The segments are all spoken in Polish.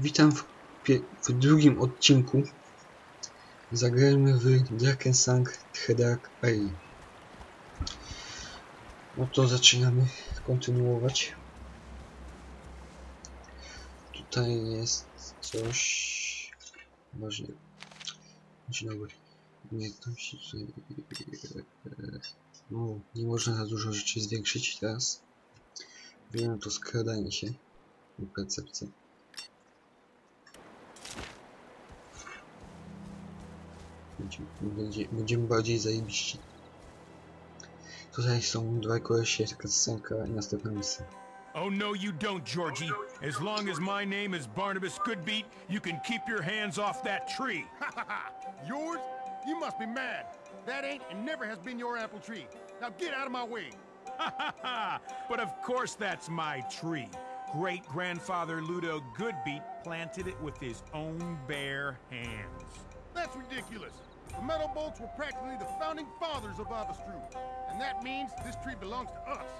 Witam w, w drugim odcinku. Zagrajmy w Drakensang Thedark Ai. No to zaczynamy kontynuować. Tutaj jest coś ważnego. Dzień dobry. Umiejętności tutaj... No, nie można za dużo rzeczy zwiększyć teraz. Wiem to skradanie się i percepcja. Będzie, będzie, będziemy bardziej zajebiści. Tutaj są dwa i następna misja. Oh, no, you don't, Georgie. As long as my name is Barnabas Goodbeat, you can keep your hands off that tree. Yours? You must be mad. That ain't and never has been your apple tree. Now get out of my way. but of course, that's my tree. Great grandfather Ludo Goodbeat planted it with his own bare hands. That's ridiculous. The metal Bolts were practically the founding fathers of Avastru. And that means this tree belongs to us.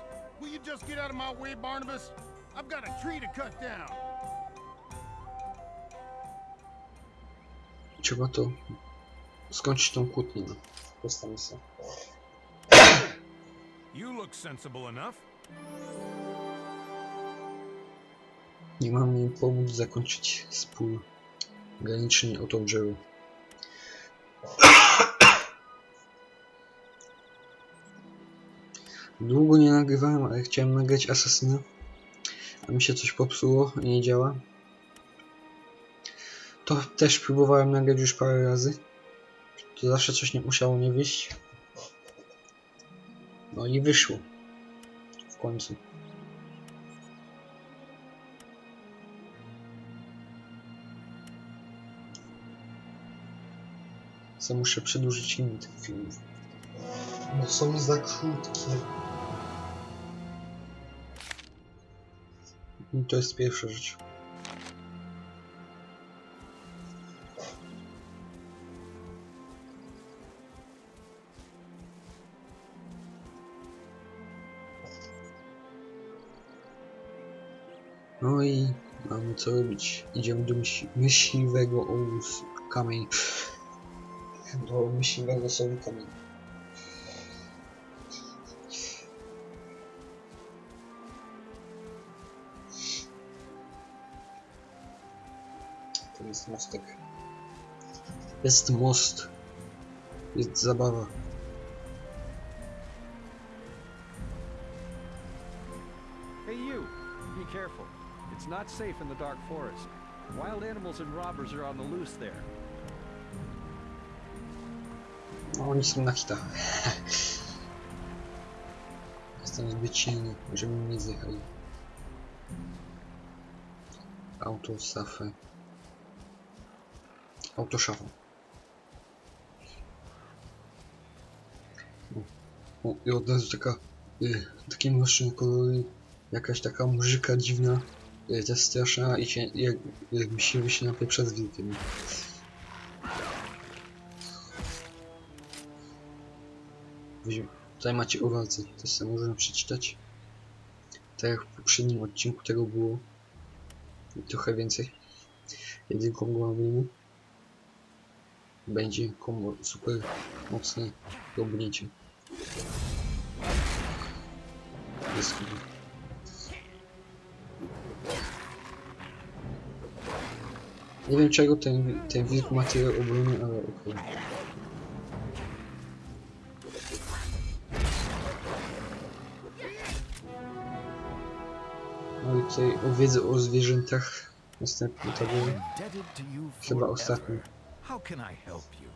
Will you just get out of my way, Barnabas? I've got a tree to cut down. Trzeba to skończyć tą kłótnię. No. Prosta. You look sensible enough. Nie mam im pomóc zakończyć spór graniczny o to drzewo. Długo nie nagrywałem, ale chciałem nagrać Asasyna. A mi się coś popsuło nie działa. To też próbowałem nagrać już parę razy. To zawsze coś nie musiało nie wyjść. No i wyszło. W końcu. Co muszę przedłużyć limit filmów. Bo są za krótkie. I to jest pierwsza rzecz. No i mamy co robić. Idziemy do myśli myśliwego ołus kamień. Do myśliwego są kamień. Jest mostek. Jest most. Jest zabawa. Hey, you! Be careful. It's not safe in the dark forest. Wild animals and robbers are on the loose there. No, oni są na hita. Jestem zbyt silny, żeby mnie nie zjechali. Auto szafa. O, I od razu taka, y, takie mroczne kolory, jakaś taka muzyka dziwna, y, też straszna i się, jak, jakby się się napieprza z wilkiem. Tutaj macie o walce, to sobie można przeczytać. Tak jak w poprzednim odcinku tego było. Trochę więcej. Jedynką głową będzie kombo super mocne do obnięcia. Jest chyba. Nie wiem czego ten, ten wilk ma tyle obrony, ale okej. No i tutaj o wiedzy o zwierzętach następny you chyba ostatni. How can I help you?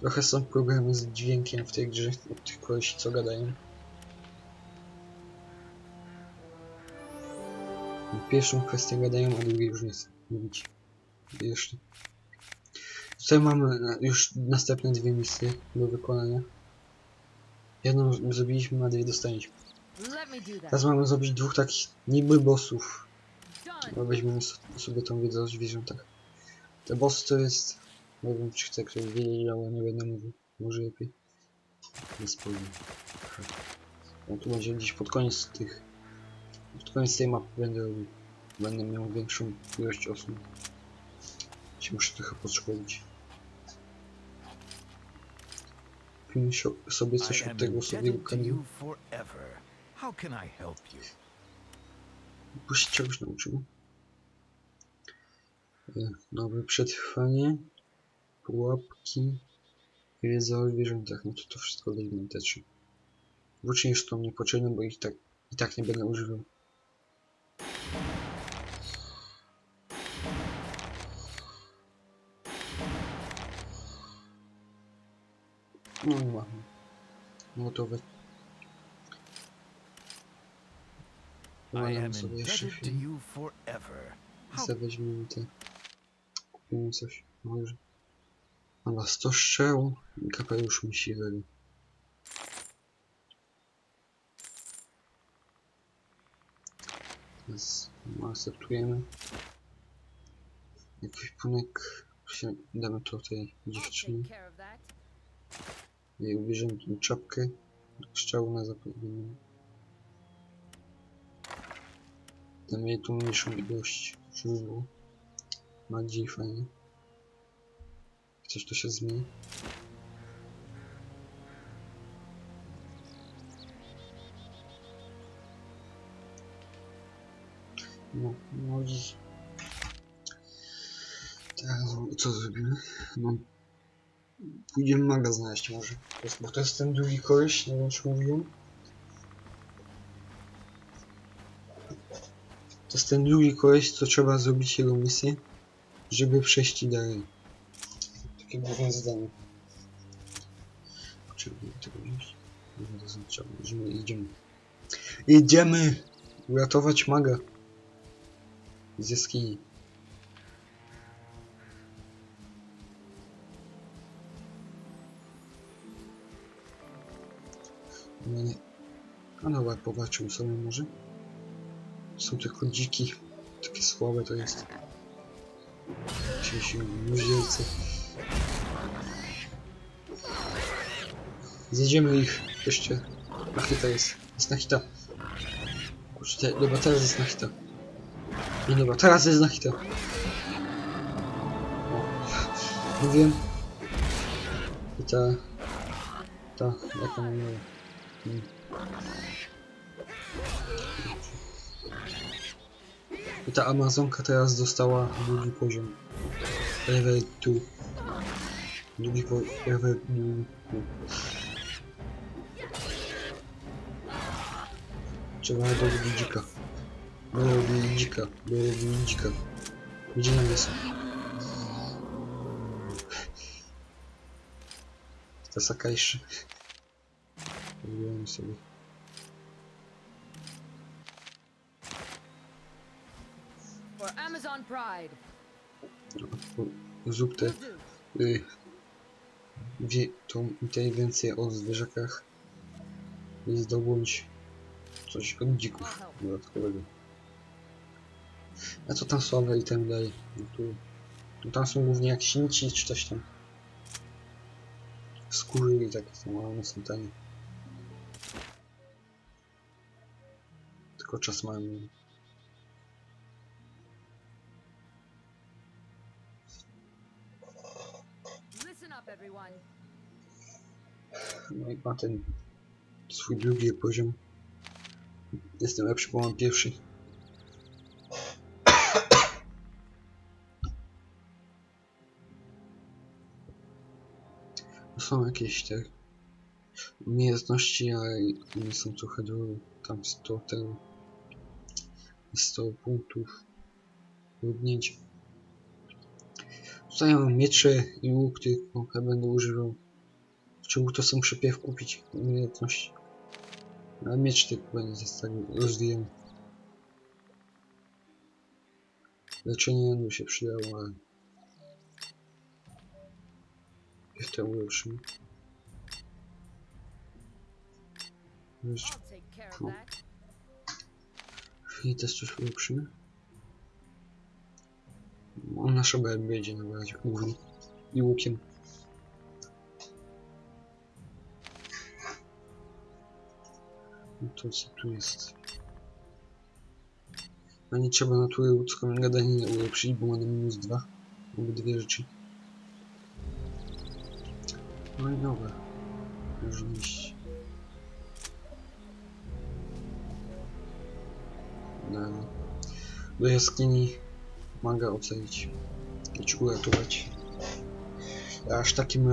Trochę są problemy z dźwiękiem w tej grze, od tych kolesi co gadają. Pierwszą kwestię gadają, a drugiej już nie chcę mówić. Jeszcze. Tutaj mamy na- już następne dwie misje do wykonania. Jedną zrobiliśmy, a dwie dostaliśmy. Teraz mamy zrobić dwóch takich niby bossów. No weźmiemy sobie tą wiedzę o zwierzętach. Te bossy to jest... Nie wiem czy chce ktoś wiedzieć, ale nie będę mówił. Może lepiej. Nie spojrzę. No tu będzie gdzieś pod koniec tych... Pod koniec tej mapy będę robił. Będę miał większą ilość osób. Się muszę trochę podszkolić. Kupimy sobie coś od tego to kanału. How can I help you? Bo się czegoś nauczył. E, Nowe przetrwanie. Pułapki. Wiedza o zwierzętach. No to to wszystko weźmie te trzy. Włócznie już to niepotrzebne, bo ich tak, i tak nie będę używał. No nie ma. Gotowe. I am Umawiam sobie jeszcze indebted to chwilę. you forever. How Sobie weźmiemy te. Kupimy coś. Może. Dobra, 100 strzał i kapelusz mi siwy. Teraz akceptujemy. Jakiś punek. się- Damy I'll dziewczynie. I ubierzemy tą czapkę. Strzału na zapewnienie. Jej tą mniejszą ilość, było bardziej fajnie. Coś to się zmieni. No, dziś. Teraz co zrobimy? No, pójdziemy maga znaleźć może. Bo to jest ten drugi koleś, nie wiem czy mówiłem. Jest ten drugi koleś, co trzeba zrobić jego misję, żeby przejść dalej. Takie główne zadanie. Trzeba tego znaczy, że idziemy. Idziemy! Uratować maga. Z jaskini. No nie. A powalczył sobie może. Są tylko dziki. Takie słabe to jest. Ci się muzielcy. Zjedziemy ich. Jeszcze. Nachita jest. Jest nachita. Kurczę, dobra, teraz jest nachita. Nie dobra, teraz jest nachita. O. Mówiłem. I ta... Ta, jak ona miała. Hmm. I ta Amazonka teraz dostała drugi poziom. Level 2. Drugi po... level 2. Trzeba dorobić dzika. Dorobić dzika. Dorobić dzika. Gdzie nam jest? Ta sakajszy. Zrobiłem sobie. Zrób te... Y, wie, tą inteligencję o zwierzakach i zdobądź coś od dzików dodatkowego. A co tam słabe i tam dalej? No tu, no tam są głównie jak śmieci czy coś tam. Skóry i takie są, ale one są tanie. Tylko czas mamy. No i ma ten swój drugi poziom. Jestem lepszy, bo mam pierwszy. Są jakieś te umiejętności, ale one są trochę drogie. Tam 100 tego 100 punktów. Tutaj mam miecze i łuk, tylko będę używał Czemu to są przepiew kupić umiejętności? A miecz tylko będzie tak rozwijał. Leczenie by się przydało, ale... Ulepszymy. Care of Cool. that. i też coś ulepszymy. On na szobę będzie na razie głównie. I łukiem. Co tu jest? A nie trzeba natury ludzką gadaninę ulepszyć, bo ma na minus 2. Obydwie rzeczy. No i dobra. Możemy iść. Na, do jaskini maga ocalić. Idź uratować. Aż takim